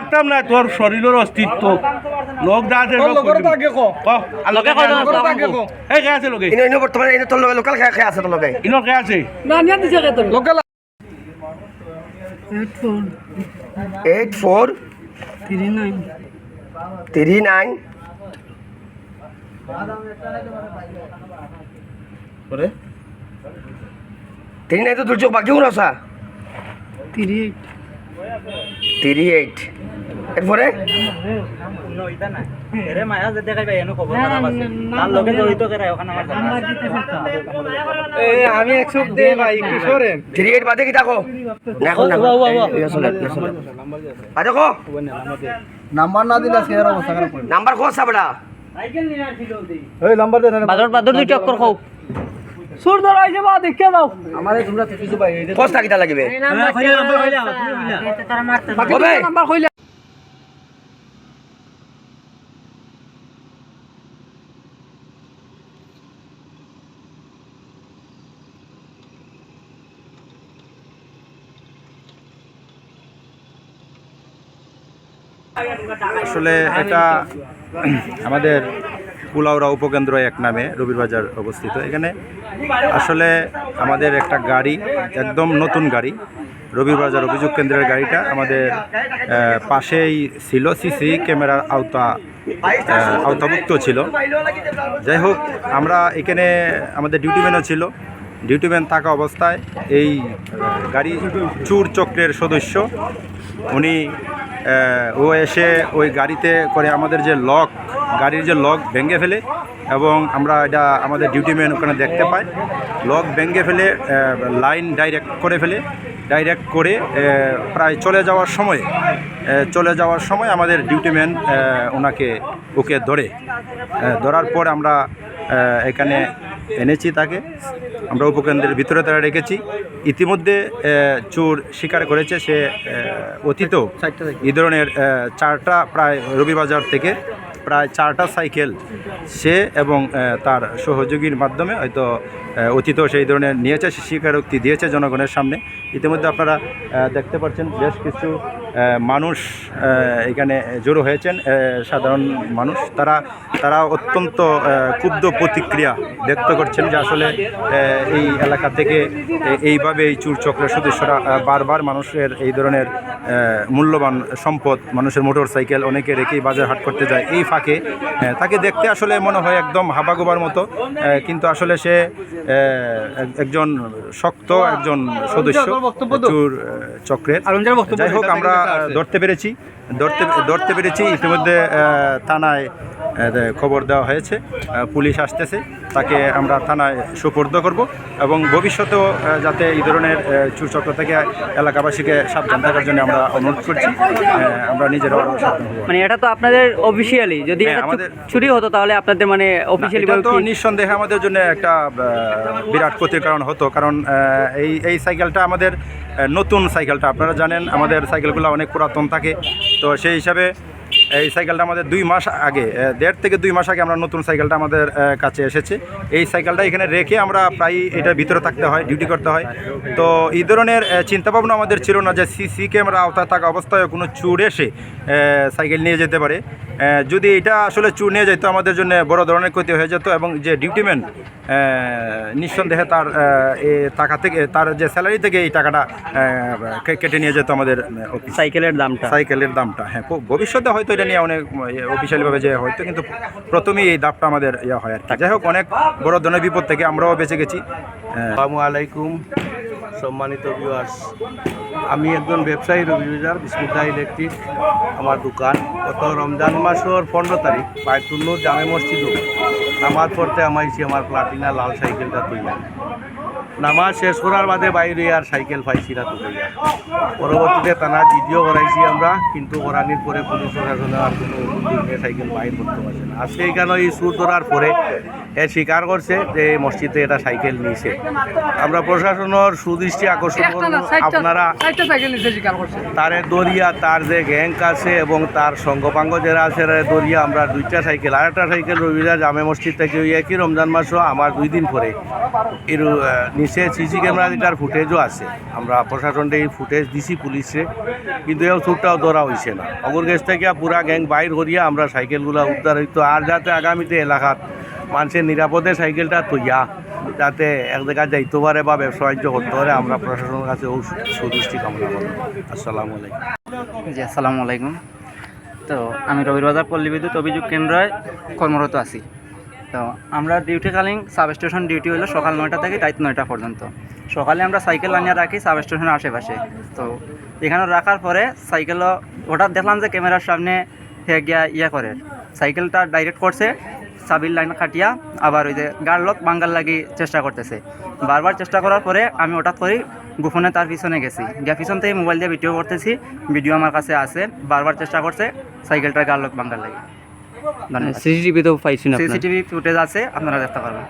রাখতাম না তোর শরীরের অস্তিত্ব। লোক তাকে কো। লোকে কো। কে। আছে লোকে? ইনো ইনো বর্তমানে ইনো তোর লগে লোকাল খেয়া আছে তোর লগে ইনো কে আছে? Local eight four three nine three nine তো দুর্যোগ বাকি কোন আসা থ্রি এইট এরপরে আমি একশো দে ভাই কিশোরেন এইট বাদে কি থাকো না এখন না বাদে কো নাম্বার না দিলে সে অবস্থা খারাপ নাম্বার কো সাবড়া এই নাম্বার দেন বাদর বাদর দুই চক্কর খাও। সুর ধর বা দেখে দাও আমারে তোমরা কিছু ভাই এই কিটা লাগিবে? নাম্বার কইলা আসলে এটা আমাদের কুলাউড়া উপকেন্দ্র এক নামে রবিরবাজার অবস্থিত। এখানে আসলে আমাদের একটা গাড়ি, একদম নতুন গাড়ি রবিরবাজার অভিযোগ কেন্দ্রের গাড়িটা আমাদের পাশেই ছিল, সিসি ক্যামেরার আওতা আওতাভুক্ত ছিল। যাই হোক, আমরা এখানে আমাদের ডিউটিম্যানও ছিল। ডিউটিম্যান থাকা অবস্থায় এই গাড়ি চুর চক্রের সদস্য। উনি ও এসে ওই গাড়িতে করে আমাদের যে লক, গাড়ির যে লক ভেঙে ফেলে এবং আমরা এটা আমাদের ডিউটিম্যান ওখানে দেখতে পাই। লক ভেঙে ফেলে লাইন ডাইরেক্ট করে ফেলে। ডাইরেক্ট করে প্রায় চলে যাওয়ার সময় চলে যাওয়ার সময় আমাদের ডিউটিম্যান ওনাকে, ওকে ধরে। ধরার পর আমরা এখানে এনেছি তাকে। আমরা উপকেন্দ্রের ভিতরে তারা রেখেছি। ইতিমধ্যে চোর স্বীকার করেছে সে অতীত এই ধরনের চারটা প্রায় রবিবাজার থেকে প্রায় চারটা সাইকেল সে এবং তার সহযোগীর মাধ্যমে হয়তো আহ, অতীত সেই ধরনের নিয়েছে স্বীকারোক্তি দিয়েছে জনগণের সামনে। ইতিমধ্যে আপনারা দেখতে পাচ্ছেন বেশ কিছু মানুষ এখানে জড়ো হয়েছেন সাধারণ মানুষ। তারা তারা অত্যন্ত ক্ষুব্ধ প্রতিক্রিয়া ব্যক্ত করছেন যে আসলে এই এলাকা থেকে এইভাবে এই চক্রের সদস্যরা বারবার মানুষের এই ধরনের মূল্যবান সম্পদ মানুষের মোটর সাইকেল অনেকে রেখেই বাজার হাট করতে যায়। এই ফাঁকে। তাকে দেখতে আসলে মনে হয় একদম হাবাগোবার মতো। কিন্তু আসলে সে একজন শক্ত একজন সদস্য চুর চক্রের। যাই হোক আমরা ধরতে পেরেছি। ধরতে ধরতে পেরেছি। ইতিমধ্যে থানায় খবর দেওয়া হয়েছে। পুলিশ আসতেছে তাকে আমরা থানায় সুপর্দ করব এবং ভবিষ্যতেও যাতে এই ধরনের চুরচক্র থেকে এলাকাবাসীকে সাবধান থাকার জন্য আমরা অনুরোধ করছি। আমরা নিজেরাও সাবধান হব। মানে এটা তো আপনাদের অফিসিয়ালি যদি হ্যাঁ, আমাদের- চুরি হতো তাহলে আপনাদের মানে অফিসিয়ালি তো নিঃসন্দেহে আমাদের জন্য একটা বিরাট ক্ষতির কারণ হতো। কারণ এই এই সাইকেলটা আমাদের নতুন সাইকেলটা। আপনারা জানেন আমাদের সাইকেলগুলো অনেক পুরাতন থাকে। তো সেই হিসাবে এই সাইকেলটা আমাদের দুই মাস আগে দেড় থেকে দুই মাস আগে আমরা নতুন সাইকেলটা আমাদের কাছে এসেছে। এই সাইকেলটা এখানে রেখে আমরা প্রায় এটার ভিতরে থাকতে হয় ডিউটি করতে হয়। তো এই ধরনের চিন্তাভাবনা আমাদের ছিল না যে সিসি ক্যামেরা আওতায় থাকা অবস্থায় কোনো চুর এসে সাইকেল নিয়ে যেতে পারে। যদি এটা আসলে চুর নিয়ে যেত আমাদের জন্য বড় ধরনের ক্ষতি হয়ে যেত এবং যে ডিউটিম্যান নিঃসন্দেহে তার টাকা থেকে তার যে স্যালারি থেকে এই টাকাটা কেটে নিয়ে যেত আমাদের সাইকেলের দামটা। সাইকেলের দামটা হ্যাঁ ভবিষ্যতে হয়তো এটা নিয়ে অনেক অফিসিয়ালিভাবে যে হয়তো কিন্তু প্রথমেই এই দামটা আমাদের ইয়ে হয় আর যাই হোক অনেক বড় ধরনের বিপদ থেকে আমরাও বেঁচে গেছি। আসসালামু আলাইকুম। সম্মানিত ভিউয়ার্স আমি একজন ব্যবসায়ী রবিবাজার বিস্মিতা ইলেকট্রিক, আমার দোকান। গত রমজান মাসের পনেরো তারিখ পায়তুল্লুর জামে মসজিদ নামাজ পড়তে আমাইছি আমার প্লাটিনা লাল সাইকেলটা তুইলা। নামাজ শেষ করার বাদে বাইরে আর সাইকেল পাইছি না তুলিয়া পরবর্তীতে টানা ভিডিও করাইছি আমরা, কিন্তু করানির পরে পুলিশ প্রশাসনে আর কোনো সাইকেল বাইর করতে পারছে না। আজকে এখানে এই সুর ধরার পরে এ স্বীকার করছে যে এই মসজিদে এটা সাইকেল নিয়েছে। আমরা প্রশাসনের সুদৃষ্টি আকর্ষণ করব। আপনারা তারে দরিয়া তার যে গ্যাং আছে এবং তার সঙ্গপাঙ্গ যারা আছে দরিয়া আমরা দুইটা সাইকেল আর একটা সাইকেল রবিরা জামে মসজিদ থেকে ওই একই রমজান মাসও আমার দুই দিন পরে। এর নিচে সিসি ক্যামেরা দিটার ফুটেজও আছে। আমরা প্রশাসনটা এই ফুটেজ দিছি পুলিশে কিন্তু এও চোরটাও ধরা হয়েছে না। অগর গেছ থেকে পুরা গ্যাং বাইর করিয়া আমরা সাইকেলগুলো উদ্ধার হইতো। আর যাতে আগামীতে এলাকাত মানুষের নিরাপদে সাইকেলটা তৈয়া যাতে এক জায়গায় যাইতে পারে বা ব্যবসা করতে পারে, আমরা প্রশাসনের কাছে সুদৃষ্টি কামনা করি। আসসালামু আলাইকুম। জি, আসসালামু আলাইকুম। তো, আমি রবিবাজার পল্লী বিদ্যুৎ অভিযোগ কেন্দ্রে কর্মরত আছি। তো, আমরা ডিউটিকালীন সাব স্টেশন ডিউটি হলো সকাল নয়টা থেকে রাত নয়টা পর্যন্ত। সকালে আমরা সাইকেল আনিয়ে রাখি সাব স্টেশনের আশেপাশে। তো, এখানে রাখার পরে সাইকেলও, হঠাৎ দেখলাম যে ক্যামেরার সামনে হে গিয়া ইয়া করে। সাইকেলটা ডাইরেক্ট করছে সাবির লাইন খাটিয়া আবার ওই যে গাড় লোক বাঙ্গাল লাগি চেষ্টা করতেছে। বারবার চেষ্টা করার পরে আমি হঠাৎ করি গোপনে তার পিছনে গেছি। গিয়ে পিছন থেকে মোবাইল দিয়ে ভিডিও করতেছি ভিডিও আমার কাছে আছে বারবার চেষ্টা করছে সাইকেলটা গাড় লোক বাঙ্গাল লাগি। সিসিটিভি তো পাইছি সিসিটিভি ফুটেজ আছে আপনারা দেখতে পারবেন।